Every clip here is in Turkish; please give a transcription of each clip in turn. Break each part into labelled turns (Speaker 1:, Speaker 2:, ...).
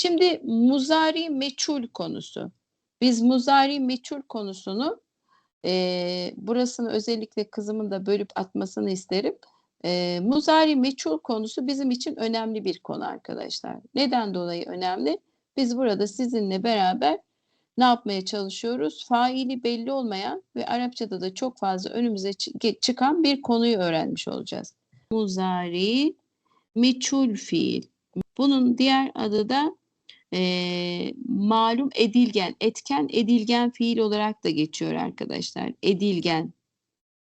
Speaker 1: Şimdi muzari meçhul konusu. Biz muzari meçhul konusunu eee, burasını özellikle kızımın da bölüp atmasını isterim. Eee, muzari meçhul konusu bizim için önemli bir konu arkadaşlar. Neden dolayı önemli? Biz burada sizinle beraber ne yapmaya çalışıyoruz? Faili belli olmayan ve Arapçada da çok fazla önümüze çıkan bir konuyu öğrenmiş olacağız. Muzari meçhul fiil. Bunun diğer adı da eee, malum edilgen, etken edilgen fiil olarak da geçiyor arkadaşlar. Edilgen,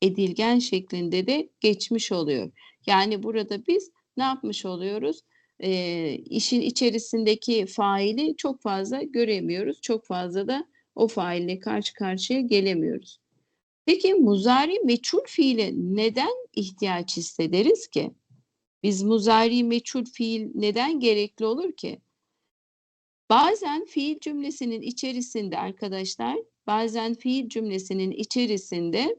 Speaker 1: edilgen şeklinde de geçmiş oluyor. Yani burada biz ne yapmış oluyoruz? Eee, işin içerisindeki faili çok fazla göremiyoruz. Çok fazla da o faille karşı karşıya gelemiyoruz. Peki muzari meçhul fiile neden ihtiyaç hissederiz ki? Biz muzari meçhul fiil neden gerekli olur ki? Bazen fiil cümlesinin içerisinde arkadaşlar, bazen fiil cümlesinin içerisinde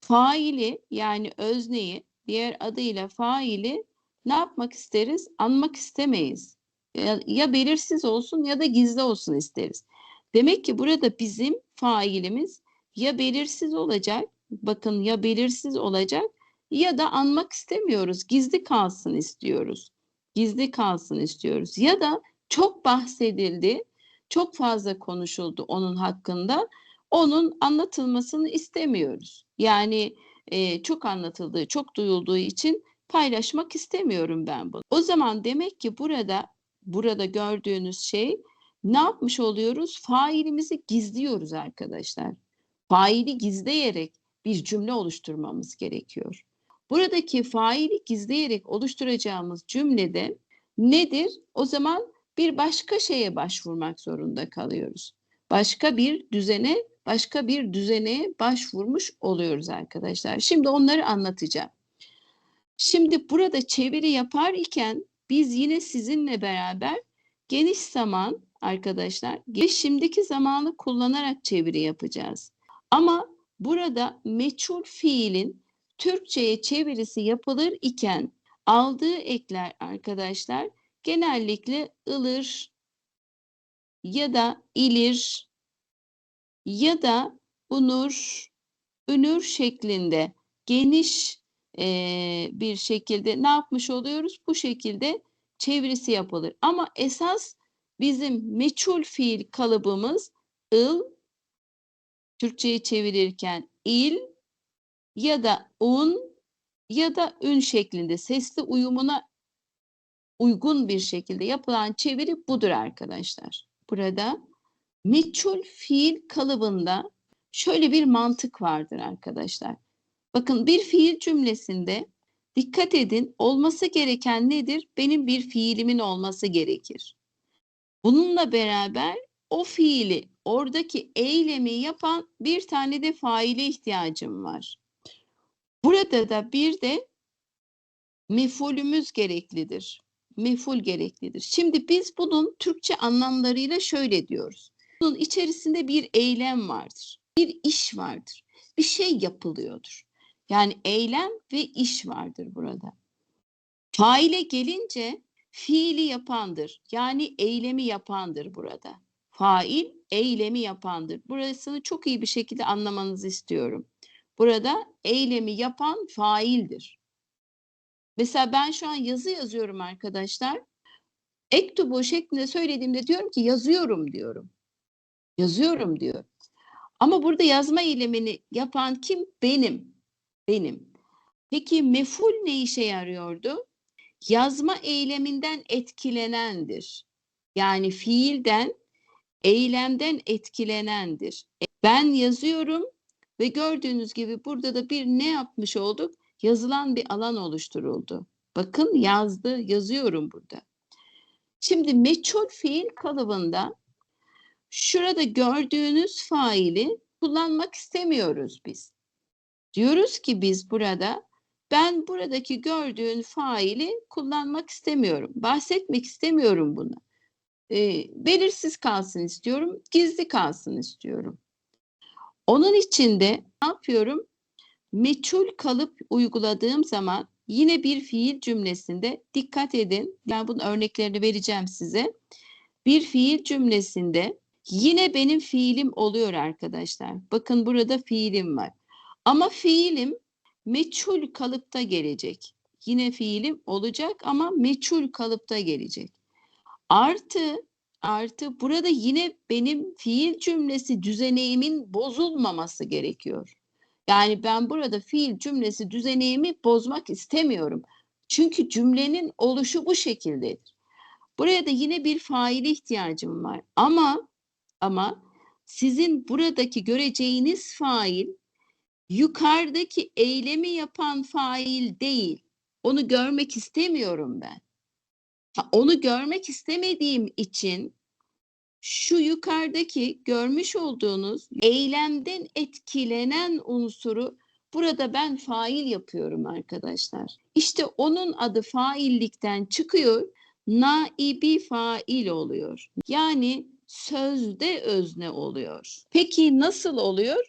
Speaker 1: faili yani özneyi, diğer adıyla faili ne yapmak isteriz? Anmak istemeyiz. Ya, ya belirsiz olsun ya da gizli olsun isteriz. Demek ki burada bizim failimiz ya belirsiz olacak, bakın ya belirsiz olacak ya da anmak istemiyoruz, gizli kalsın istiyoruz. Gizli kalsın istiyoruz. Ya da çok bahsedildi, çok fazla konuşuldu onun hakkında. Onun anlatılmasını istemiyoruz. Yani e, çok anlatıldığı, çok duyulduğu için paylaşmak istemiyorum ben bunu. O zaman demek ki burada burada gördüğünüz şey ne yapmış oluyoruz? Failimizi gizliyoruz arkadaşlar. Faili gizleyerek bir cümle oluşturmamız gerekiyor. Buradaki faili gizleyerek oluşturacağımız cümlede nedir? O zaman bir başka şeye başvurmak zorunda kalıyoruz. Başka bir düzene, başka bir düzeneye başvurmuş oluyoruz arkadaşlar. Şimdi onları anlatacağım. Şimdi burada çeviri yapar iken biz yine sizinle beraber geniş zaman arkadaşlar, ve şimdiki zamanı kullanarak çeviri yapacağız. Ama burada meçhul fiilin Türkçe'ye çevirisi yapılır iken aldığı ekler arkadaşlar genellikle ılır ya da ilir ya da unur, ünür şeklinde geniş eee, bir şekilde ne yapmış oluyoruz? Bu şekilde çevirisi yapılır. Ama esas bizim meçhul fiil kalıbımız ıl, Türkçe'ye çevirirken il ya da un ya da ün şeklinde sesli uyumuna uygun bir şekilde yapılan çeviri budur arkadaşlar. Burada meçhul fiil kalıbında şöyle bir mantık vardır arkadaşlar. Bakın bir fiil cümlesinde dikkat edin olması gereken nedir? Benim bir fiilimin olması gerekir. Bununla beraber o fiili oradaki eylemi yapan bir tane de faile ihtiyacım var. Burada da bir de mefulümüz gereklidir. Meful gereklidir. Şimdi biz bunun Türkçe anlamlarıyla şöyle diyoruz. Bunun içerisinde bir eylem vardır. Bir iş vardır. Bir şey yapılıyordur. Yani eylem ve iş vardır burada. Faile gelince fiili yapandır. Yani eylemi yapandır burada. Fail eylemi yapandır. Burasını çok iyi bir şekilde anlamanızı istiyorum. Burada eylemi yapan faildir. Mesela ben şu an yazı yazıyorum arkadaşlar. Ektubu şeklinde söylediğimde diyorum ki yazıyorum diyorum. Yazıyorum diyor. Ama burada yazma eylemini yapan kim? Benim. Benim. Peki meful ne işe yarıyordu? Yazma eyleminden etkilenendir. Yani fiilden, eylemden etkilenendir. Ben yazıyorum ve gördüğünüz gibi burada da bir ne yapmış olduk? Yazılan bir alan oluşturuldu. Bakın yazdı, yazıyorum burada. Şimdi meçhul fiil kalıbında şurada gördüğünüz faili kullanmak istemiyoruz biz. Diyoruz ki biz burada ben buradaki gördüğün faili kullanmak istemiyorum. Bahsetmek istemiyorum bunu. Ee, belirsiz kalsın istiyorum, gizli kalsın istiyorum. Onun için de ne yapıyorum? Meçhul kalıp uyguladığım zaman yine bir fiil cümlesinde dikkat edin. Ben bunun örneklerini vereceğim size. bir fiil cümlesinde yine benim fiilim oluyor arkadaşlar. Bakın burada fiilim var. Ama fiilim meçhul kalıpta gelecek. Yine fiilim olacak ama meçhul kalıpta gelecek. Artı artı burada yine benim fiil cümlesi düzeneğimin bozulmaması gerekiyor. Yani ben burada fiil cümlesi düzeneğimi bozmak istemiyorum. Çünkü cümlenin oluşu bu şekildedir. Buraya da yine bir faile ihtiyacım var. Ama ama sizin buradaki göreceğiniz fail yukarıdaki eylemi yapan fail değil. Onu görmek istemiyorum ben. Onu görmek istemediğim için şu yukarıdaki görmüş olduğunuz eylemden etkilenen unsuru burada ben fail yapıyorum arkadaşlar. İşte onun adı faillikten çıkıyor, naibi fail oluyor. Yani sözde özne oluyor. Peki nasıl oluyor?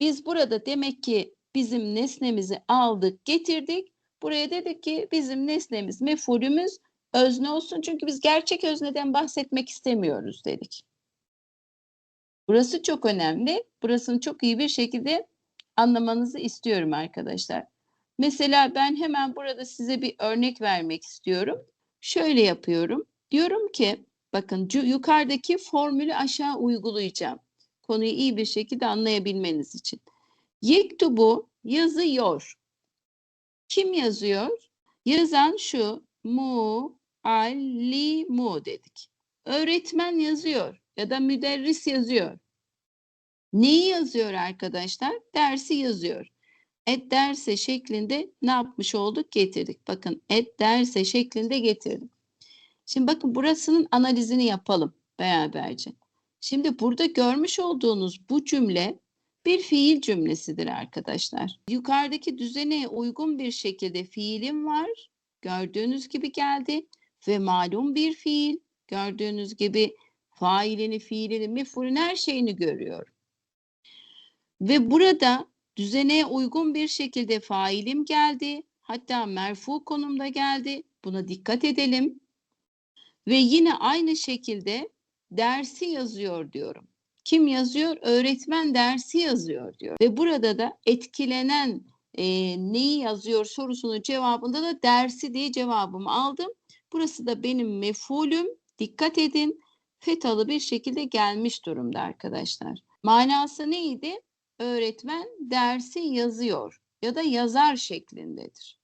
Speaker 1: Biz burada demek ki bizim nesnemizi aldık, getirdik. Buraya dedik ki bizim nesnemiz, mefulümüz özne olsun. Çünkü biz gerçek özneden bahsetmek istemiyoruz dedik. Burası çok önemli. Burasını çok iyi bir şekilde anlamanızı istiyorum arkadaşlar. Mesela ben hemen burada size bir örnek vermek istiyorum. Şöyle yapıyorum. Diyorum ki bakın yukarıdaki formülü aşağı uygulayacağım. Konuyu iyi bir şekilde anlayabilmeniz için. Yektubu yazıyor. Kim yazıyor? Yazan şu mu alimu dedik. Öğretmen yazıyor ya da müderris yazıyor. Neyi yazıyor arkadaşlar? Dersi yazıyor. Et derse şeklinde ne yapmış olduk? Getirdik. Bakın et derse şeklinde getirdim. Şimdi bakın burasının analizini yapalım beraberce. Şimdi burada görmüş olduğunuz bu cümle bir fiil cümlesidir arkadaşlar. Yukarıdaki düzene uygun bir şekilde fiilim var. Gördüğünüz gibi geldi ve malum bir fiil. Gördüğünüz gibi failini, fiilini, mefulün her şeyini görüyor. Ve burada düzene uygun bir şekilde failim geldi. Hatta merfu konumda geldi. Buna dikkat edelim. Ve yine aynı şekilde dersi yazıyor diyorum. Kim yazıyor? Öğretmen dersi yazıyor diyor. Ve burada da etkilenen e, neyi yazıyor sorusunun cevabında da dersi diye cevabımı aldım. Burası da benim mefulüm. Dikkat edin. Fetalı bir şekilde gelmiş durumda arkadaşlar. Manası neydi? Öğretmen dersi yazıyor ya da yazar şeklindedir.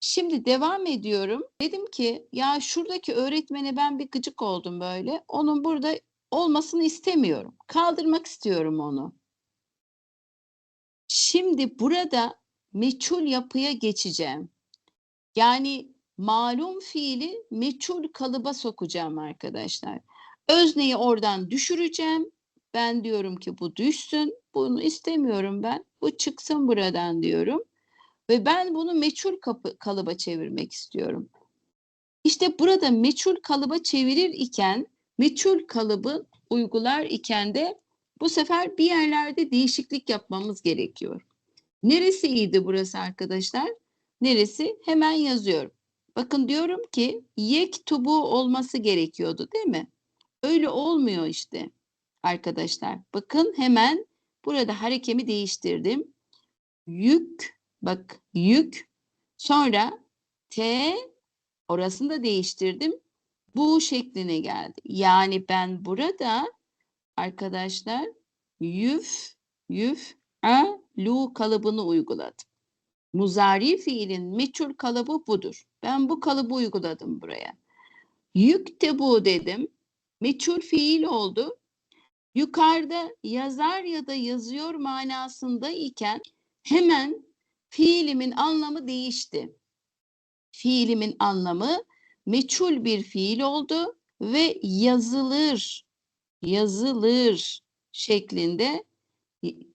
Speaker 1: Şimdi devam ediyorum. Dedim ki ya şuradaki öğretmene ben bir gıcık oldum böyle. Onun burada olmasını istemiyorum. Kaldırmak istiyorum onu. Şimdi burada meçhul yapıya geçeceğim. Yani malum fiili meçhul kalıba sokacağım arkadaşlar. Özneyi oradan düşüreceğim. Ben diyorum ki bu düşsün. Bunu istemiyorum ben. Bu çıksın buradan diyorum. Ve ben bunu meçhul kapı, kalıba çevirmek istiyorum. İşte burada meçhul kalıba çevirir iken, meçhul kalıbı uygular iken de bu sefer bir yerlerde değişiklik yapmamız gerekiyor. Neresi iyiydi burası arkadaşlar? Neresi? Hemen yazıyorum. Bakın diyorum ki yektubu olması gerekiyordu değil mi? Öyle olmuyor işte arkadaşlar. Bakın hemen burada harekemi değiştirdim. Yük Bak yük. Sonra T orasını da değiştirdim. Bu şekline geldi. Yani ben burada arkadaşlar yüf yüf a lu kalıbını uyguladım. Muzari fiilin meçhul kalıbı budur. Ben bu kalıbı uyguladım buraya. Yük de bu dedim. Meçhul fiil oldu. Yukarıda yazar ya da yazıyor manasında iken hemen fiilimin anlamı değişti. Fiilimin anlamı meçhul bir fiil oldu ve yazılır, yazılır şeklinde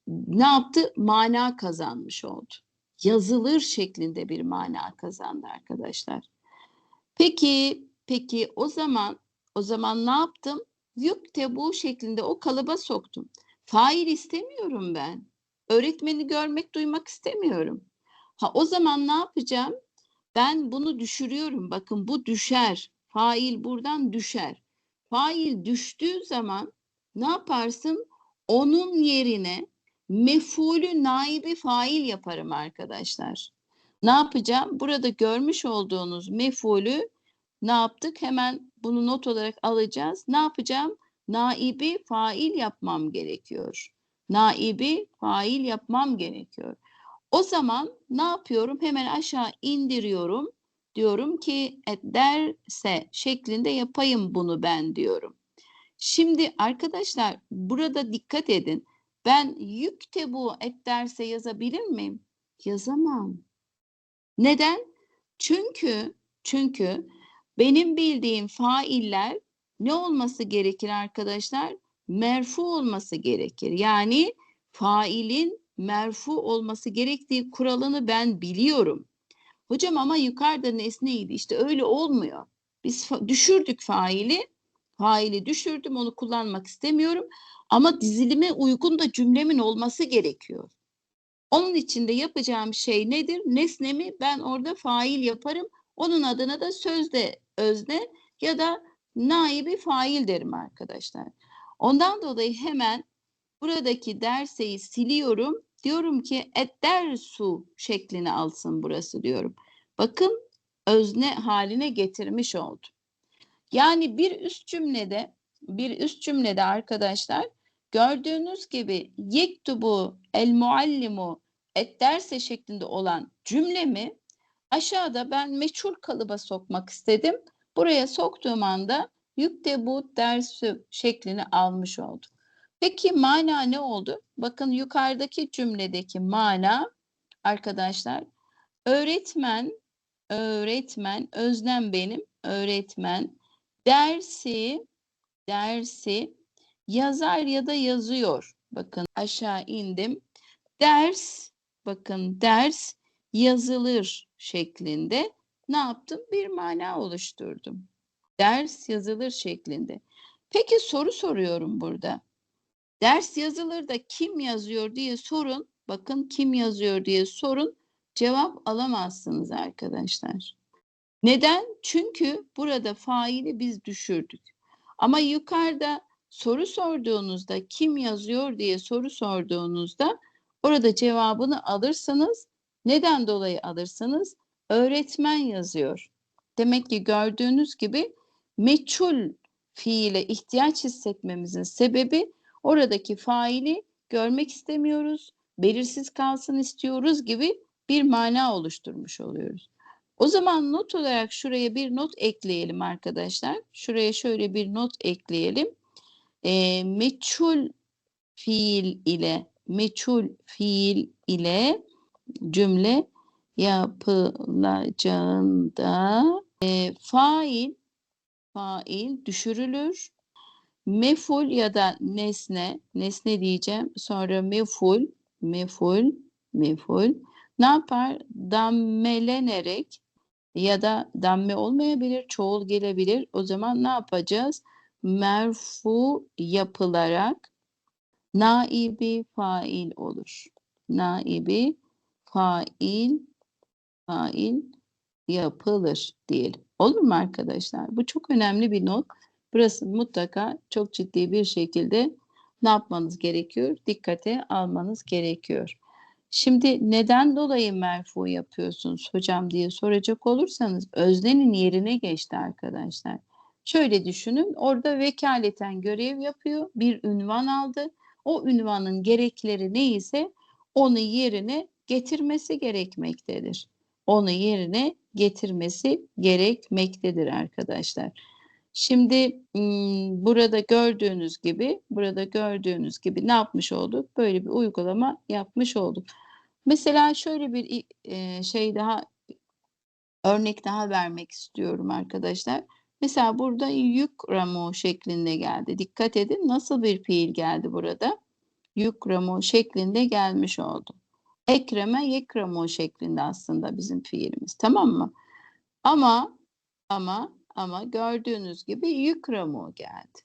Speaker 1: ne yaptı? Mana kazanmış oldu. Yazılır şeklinde bir mana kazandı arkadaşlar. Peki, peki o zaman o zaman ne yaptım? Yükte bu şeklinde o kalıba soktum. Fail istemiyorum ben. Öğretmeni görmek, duymak istemiyorum. Ha o zaman ne yapacağım? Ben bunu düşürüyorum. Bakın bu düşer. Fail buradan düşer. fail düştüğü zaman ne yaparsın? Onun yerine mefulü naibi fail yaparım arkadaşlar. Ne yapacağım? Burada görmüş olduğunuz mefulü ne yaptık? Hemen bunu not olarak alacağız. Ne yapacağım? Naibi fail yapmam gerekiyor. Naibi fail yapmam gerekiyor. O zaman ne yapıyorum? Hemen aşağı indiriyorum. Diyorum ki "E, derse şeklinde yapayım bunu ben diyorum. Şimdi arkadaşlar burada dikkat edin. Ben yükte bu et derse yazabilir miyim? Yazamam. Neden? Çünkü çünkü benim bildiğim failler ne olması gerekir arkadaşlar? Merfu olması gerekir. Yani failin merfu olması gerektiği kuralını ben biliyorum. Hocam ama yukarıda nesneydi. İşte öyle olmuyor. Biz fa- düşürdük faili. Faili düşürdüm. Onu kullanmak istemiyorum. Ama dizilime uygun da cümlemin olması gerekiyor. Onun için de yapacağım şey nedir? Nesnemi ben orada fail yaparım. Onun adına da sözde özne ya da naibi fail derim arkadaşlar. Ondan dolayı hemen buradaki derseyi siliyorum. Diyorum ki et dersu şeklini alsın burası diyorum. Bakın özne haline getirmiş oldum. Yani bir üst cümlede bir üst cümlede arkadaşlar gördüğünüz gibi yektubu el muallimu et derse şeklinde olan cümlemi aşağıda ben meçhul kalıba sokmak istedim. Buraya soktuğum anda yükte bu dersi şeklini almış oldum. Peki mana ne oldu? Bakın yukarıdaki cümledeki mana arkadaşlar öğretmen öğretmen öznem benim öğretmen dersi dersi yazar ya da yazıyor. Bakın aşağı indim. Ders bakın ders yazılır şeklinde ne yaptım? Bir mana oluşturdum. Ders yazılır şeklinde. Peki soru soruyorum burada. Ders yazılır da kim yazıyor diye sorun. Bakın kim yazıyor diye sorun. Cevap alamazsınız arkadaşlar. Neden? Çünkü burada faili biz düşürdük. Ama yukarıda soru sorduğunuzda kim yazıyor diye soru sorduğunuzda orada cevabını alırsanız neden dolayı alırsanız öğretmen yazıyor. Demek ki gördüğünüz gibi meçhul fiile ihtiyaç hissetmemizin sebebi oradaki faili görmek istemiyoruz, belirsiz kalsın istiyoruz gibi bir mana oluşturmuş oluyoruz. O zaman not olarak şuraya bir not ekleyelim arkadaşlar. Şuraya şöyle bir not ekleyelim. E, meçhul fiil ile meçhul fiil ile cümle yapılacağında e, fail fail düşürülür. Meful ya da nesne, nesne diyeceğim. Sonra meful, meful, meful. Ne yapar? Dammelenerek ya da damme olmayabilir, çoğul gelebilir. O zaman ne yapacağız? Merfu yapılarak naibi fail olur. Naibi fail fail yapılır diyelim. Olur mu arkadaşlar? Bu çok önemli bir not. Burası mutlaka çok ciddi bir şekilde ne yapmanız gerekiyor? Dikkate almanız gerekiyor. Şimdi neden dolayı merfu yapıyorsunuz hocam diye soracak olursanız öznenin yerine geçti arkadaşlar. Şöyle düşünün orada vekaleten görev yapıyor bir ünvan aldı. O ünvanın gerekleri neyse onu yerine getirmesi gerekmektedir. Onu yerine getirmesi gerekmektedir arkadaşlar. Şimdi burada gördüğünüz gibi, burada gördüğünüz gibi ne yapmış olduk? Böyle bir uygulama yapmış olduk. Mesela şöyle bir e, şey daha örnek daha vermek istiyorum arkadaşlar. Mesela burada yukramu şeklinde geldi. Dikkat edin nasıl bir fiil geldi burada? Yukramu şeklinde gelmiş oldu. Ekreme yekramu şeklinde aslında bizim fiilimiz. Tamam mı? Ama ama ama gördüğünüz gibi yukramu geldi.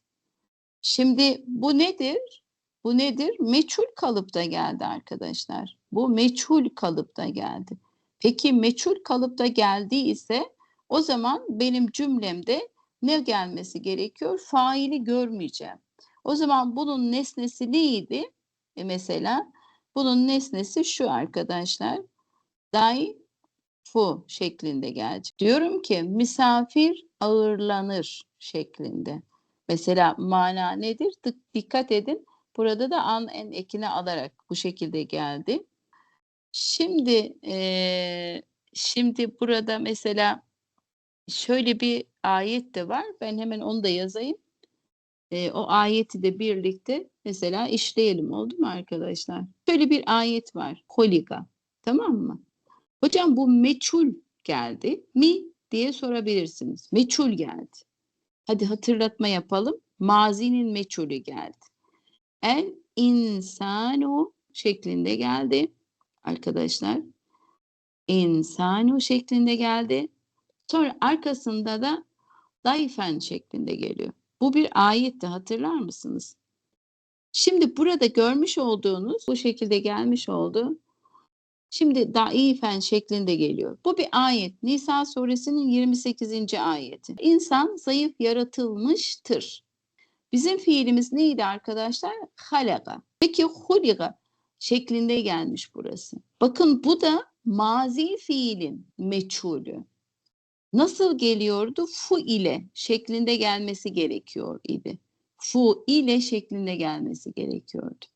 Speaker 1: Şimdi bu nedir? Bu nedir? Meçhul kalıpta geldi arkadaşlar. Bu meçhul kalıpta geldi. Peki meçhul kalıpta geldiyse o zaman benim cümlemde ne gelmesi gerekiyor? Faili görmeyeceğim. O zaman bunun nesnesi neydi? E mesela bunun nesnesi şu arkadaşlar. Dai fu şeklinde gelecek. Diyorum ki misafir ağırlanır şeklinde. Mesela mana nedir? Dikkat edin. Burada da an en ekine alarak bu şekilde geldi. Şimdi eee, şimdi burada mesela şöyle bir ayet de var. Ben hemen onu da yazayım. Eee, o ayeti de birlikte mesela işleyelim oldu mu arkadaşlar? Şöyle bir ayet var. Holiga. Tamam mı? Hocam bu meçhul geldi. Mi diye sorabilirsiniz. Meçhul geldi. Hadi hatırlatma yapalım. Mazinin meçhulü geldi. El insanu şeklinde geldi arkadaşlar. İnsanu şeklinde geldi. Sonra arkasında da dayfen şeklinde geliyor. Bu bir ayetti hatırlar mısınız? Şimdi burada görmüş olduğunuz bu şekilde gelmiş oldu. Şimdi daifen şeklinde geliyor. Bu bir ayet. Nisa suresinin 28. ayeti. İnsan zayıf yaratılmıştır. Bizim fiilimiz neydi arkadaşlar? Halaga. Peki huliga şeklinde gelmiş burası. Bakın bu da mazi fiilin meçhulü. Nasıl geliyordu? Fu ile şeklinde gelmesi gerekiyor idi. Fu ile şeklinde gelmesi gerekiyordu.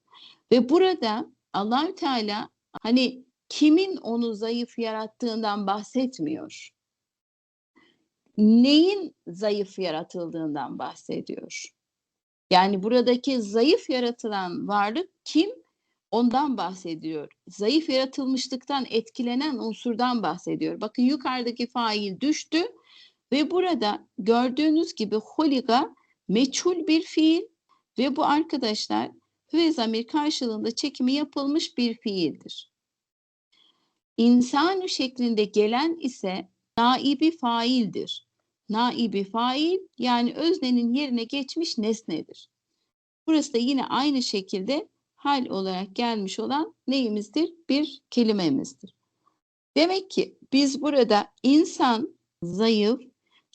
Speaker 1: Ve burada allah Teala hani kimin onu zayıf yarattığından bahsetmiyor. Neyin zayıf yaratıldığından bahsediyor. Yani buradaki zayıf yaratılan varlık kim? Ondan bahsediyor. Zayıf yaratılmışlıktan etkilenen unsurdan bahsediyor. Bakın yukarıdaki fail düştü ve burada gördüğünüz gibi holiga meçhul bir fiil ve bu arkadaşlar ve zamir karşılığında çekimi yapılmış bir fiildir. İnsanü şeklinde gelen ise naibi faildir. Naibi fail yani öznenin yerine geçmiş nesnedir. Burası da yine aynı şekilde hal olarak gelmiş olan neyimizdir? Bir kelimemizdir. Demek ki biz burada insan zayıf,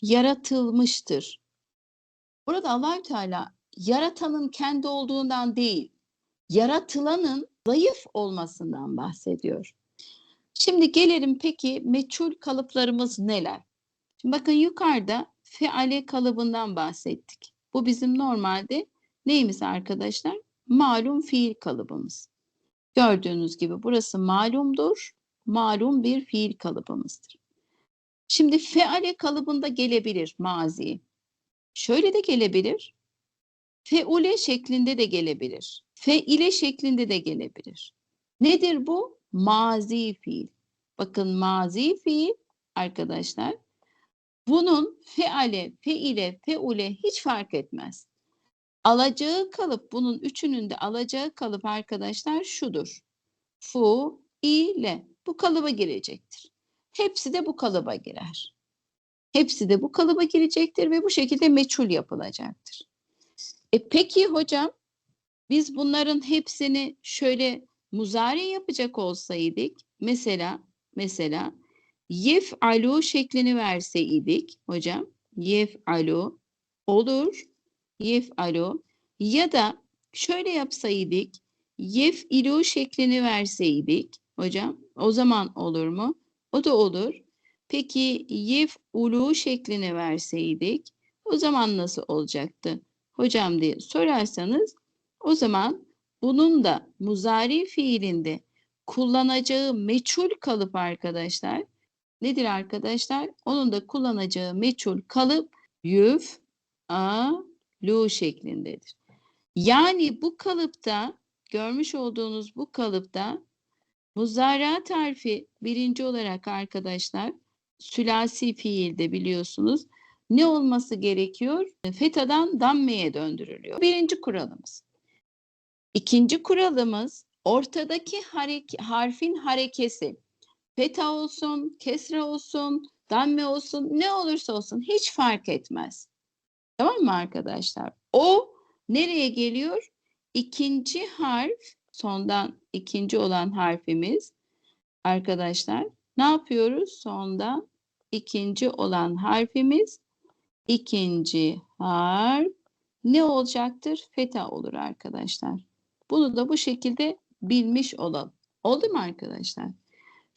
Speaker 1: yaratılmıştır. Burada Allahü Teala yaratanın kendi olduğundan değil, yaratılanın zayıf olmasından bahsediyor. Şimdi gelelim peki meçhul kalıplarımız neler? Şimdi bakın yukarıda feale kalıbından bahsettik. Bu bizim normalde neyimiz arkadaşlar? Malum fiil kalıbımız. Gördüğünüz gibi burası malumdur. Malum bir fiil kalıbımızdır. Şimdi feale kalıbında gelebilir mazi. Şöyle de gelebilir. Feule şeklinde de gelebilir. Feile şeklinde de gelebilir. Nedir bu? Mazi fiil. Bakın mazi fiil arkadaşlar. Bunun feale, feile, feule hiç fark etmez. Alacağı kalıp bunun üçünün de alacağı kalıp arkadaşlar şudur. Fu, ile bu kalıba girecektir. Hepsi de bu kalıba girer. Hepsi de bu kalıba girecektir ve bu şekilde meçhul yapılacaktır. E peki hocam biz bunların hepsini şöyle muzari yapacak olsaydık mesela mesela yef'alu şeklini verseydik hocam yef'alu olur yef'alu ya da şöyle yapsaydık yef'ilu şeklini verseydik hocam o zaman olur mu? O da olur. Peki yef'ulu şeklini verseydik o zaman nasıl olacaktı? Hocam diye sorarsanız o zaman bunun da muzari fiilinde kullanacağı meçhul kalıp arkadaşlar nedir arkadaşlar? Onun da kullanacağı meçhul kalıp yüf, a, lu şeklindedir. Yani bu kalıpta görmüş olduğunuz bu kalıpta muzara harfi birinci olarak arkadaşlar sülasi fiilde biliyorsunuz ne olması gerekiyor? Fetadan dammeye döndürülüyor. Birinci kuralımız. İkinci kuralımız ortadaki harek- harfin harekesi. Feta olsun, kesre olsun, damme olsun, ne olursa olsun hiç fark etmez. Tamam mı arkadaşlar? O nereye geliyor? İkinci harf, sondan ikinci olan harfimiz arkadaşlar. Ne yapıyoruz? Sondan ikinci olan harfimiz ikinci harf ne olacaktır? Feta olur arkadaşlar. Bunu da bu şekilde bilmiş olalım. Oldu mu arkadaşlar?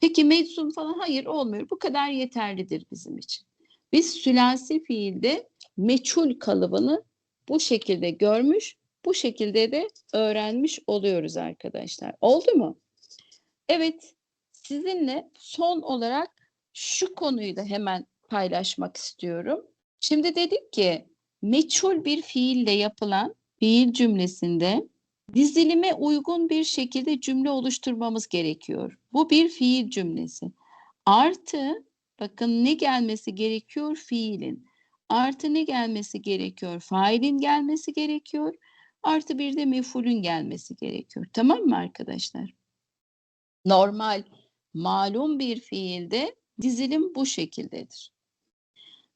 Speaker 1: Peki meczum falan hayır olmuyor. Bu kadar yeterlidir bizim için. Biz sülasi fiilde meçhul kalıbını bu şekilde görmüş, bu şekilde de öğrenmiş oluyoruz arkadaşlar. Oldu mu? Evet, sizinle son olarak şu konuyu da hemen paylaşmak istiyorum. Şimdi dedik ki meçhul bir fiille yapılan fiil cümlesinde dizilime uygun bir şekilde cümle oluşturmamız gerekiyor. Bu bir fiil cümlesi. Artı bakın ne gelmesi gerekiyor fiilin. Artı ne gelmesi gerekiyor? Failin gelmesi gerekiyor. Artı bir de mefulün gelmesi gerekiyor. Tamam mı arkadaşlar? Normal, malum bir fiilde dizilim bu şekildedir.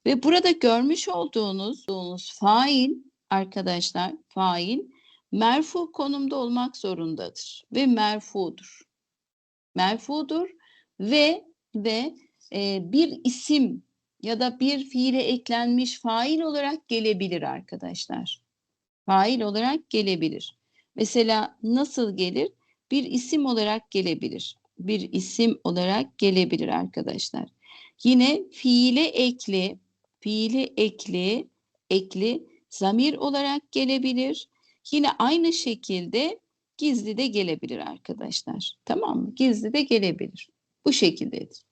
Speaker 1: Ve burada görmüş olduğunuz, olduğunuz fail arkadaşlar, fail merfu konumda olmak zorundadır ve merfudur. Merfudur ve ve e, bir isim ya da bir fiile eklenmiş fail olarak gelebilir arkadaşlar. Fail olarak gelebilir. Mesela nasıl gelir? Bir isim olarak gelebilir. Bir isim olarak gelebilir arkadaşlar. Yine fiile ekli, fiile ekli, ekli zamir olarak gelebilir. Yine aynı şekilde gizli de gelebilir arkadaşlar. Tamam mı? Gizli de gelebilir. Bu şekildedir.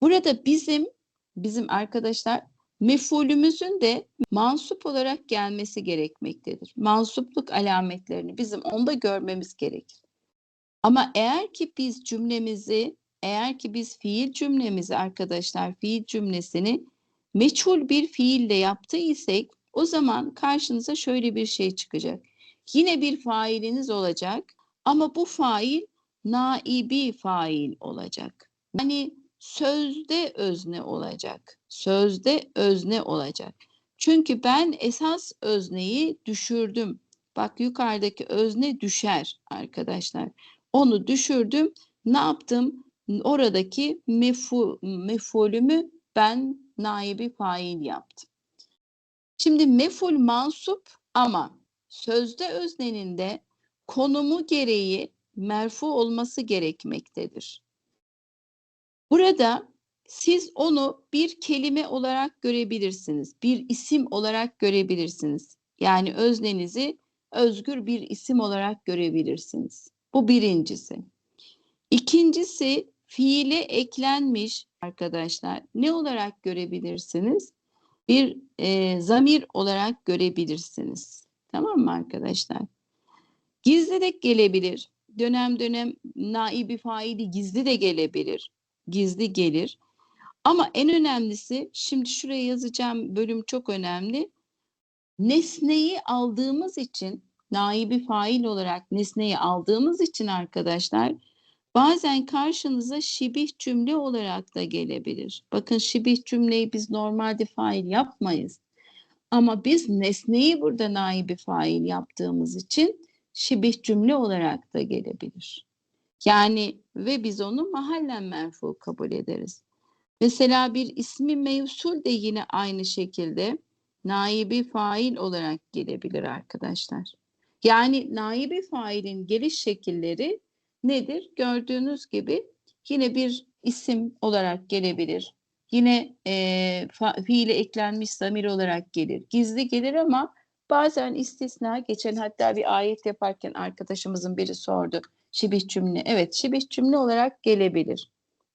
Speaker 1: Burada bizim bizim arkadaşlar mefulümüzün de mansup olarak gelmesi gerekmektedir. Mansupluk alametlerini bizim onda görmemiz gerekir. Ama eğer ki biz cümlemizi, eğer ki biz fiil cümlemizi arkadaşlar fiil cümlesini meçhul bir fiille yaptıysak o zaman karşınıza şöyle bir şey çıkacak. Yine bir failiniz olacak ama bu fail naibi fail olacak. Yani sözde özne olacak. Sözde özne olacak. Çünkü ben esas özneyi düşürdüm. Bak yukarıdaki özne düşer arkadaşlar. Onu düşürdüm. Ne yaptım? Oradaki mefu, mefulümü ben naibi fail yaptım. Şimdi meful mansup ama sözde öznenin de konumu gereği merfu olması gerekmektedir. Burada siz onu bir kelime olarak görebilirsiniz. Bir isim olarak görebilirsiniz. Yani öznenizi özgür bir isim olarak görebilirsiniz. Bu birincisi. İkincisi fiile eklenmiş arkadaşlar ne olarak görebilirsiniz? Bir e, zamir olarak görebilirsiniz. Tamam mı arkadaşlar? Gizli de gelebilir. Dönem dönem naibi faili gizli de gelebilir. Gizli gelir. Ama en önemlisi şimdi şuraya yazacağım bölüm çok önemli. Nesneyi aldığımız için naibi fail olarak nesneyi aldığımız için arkadaşlar bazen karşınıza şibih cümle olarak da gelebilir. Bakın şibih cümleyi biz normalde fail yapmayız. Ama biz nesneyi burada naibi fail yaptığımız için şibih cümle olarak da gelebilir. Yani ve biz onu mahallen merfu kabul ederiz. Mesela bir ismi mevsul de yine aynı şekilde naibi fail olarak gelebilir arkadaşlar. Yani naibi failin geliş şekilleri nedir? Gördüğünüz gibi yine bir isim olarak gelebilir. Yine e, fiile eklenmiş zamir olarak gelir. Gizli gelir ama bazen istisna geçen hatta bir ayet yaparken arkadaşımızın biri sordu. Şibih cümle. Evet şibih cümle olarak gelebilir.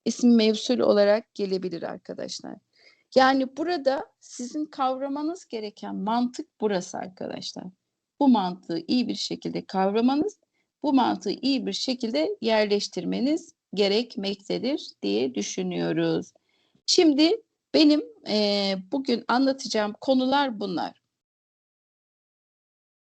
Speaker 1: İsim mevsul olarak gelebilir arkadaşlar. Yani burada sizin kavramanız gereken mantık burası arkadaşlar. Bu mantığı iyi bir şekilde kavramanız, bu mantığı iyi bir şekilde yerleştirmeniz gerekmektedir diye düşünüyoruz. Şimdi benim e, bugün anlatacağım konular bunlar.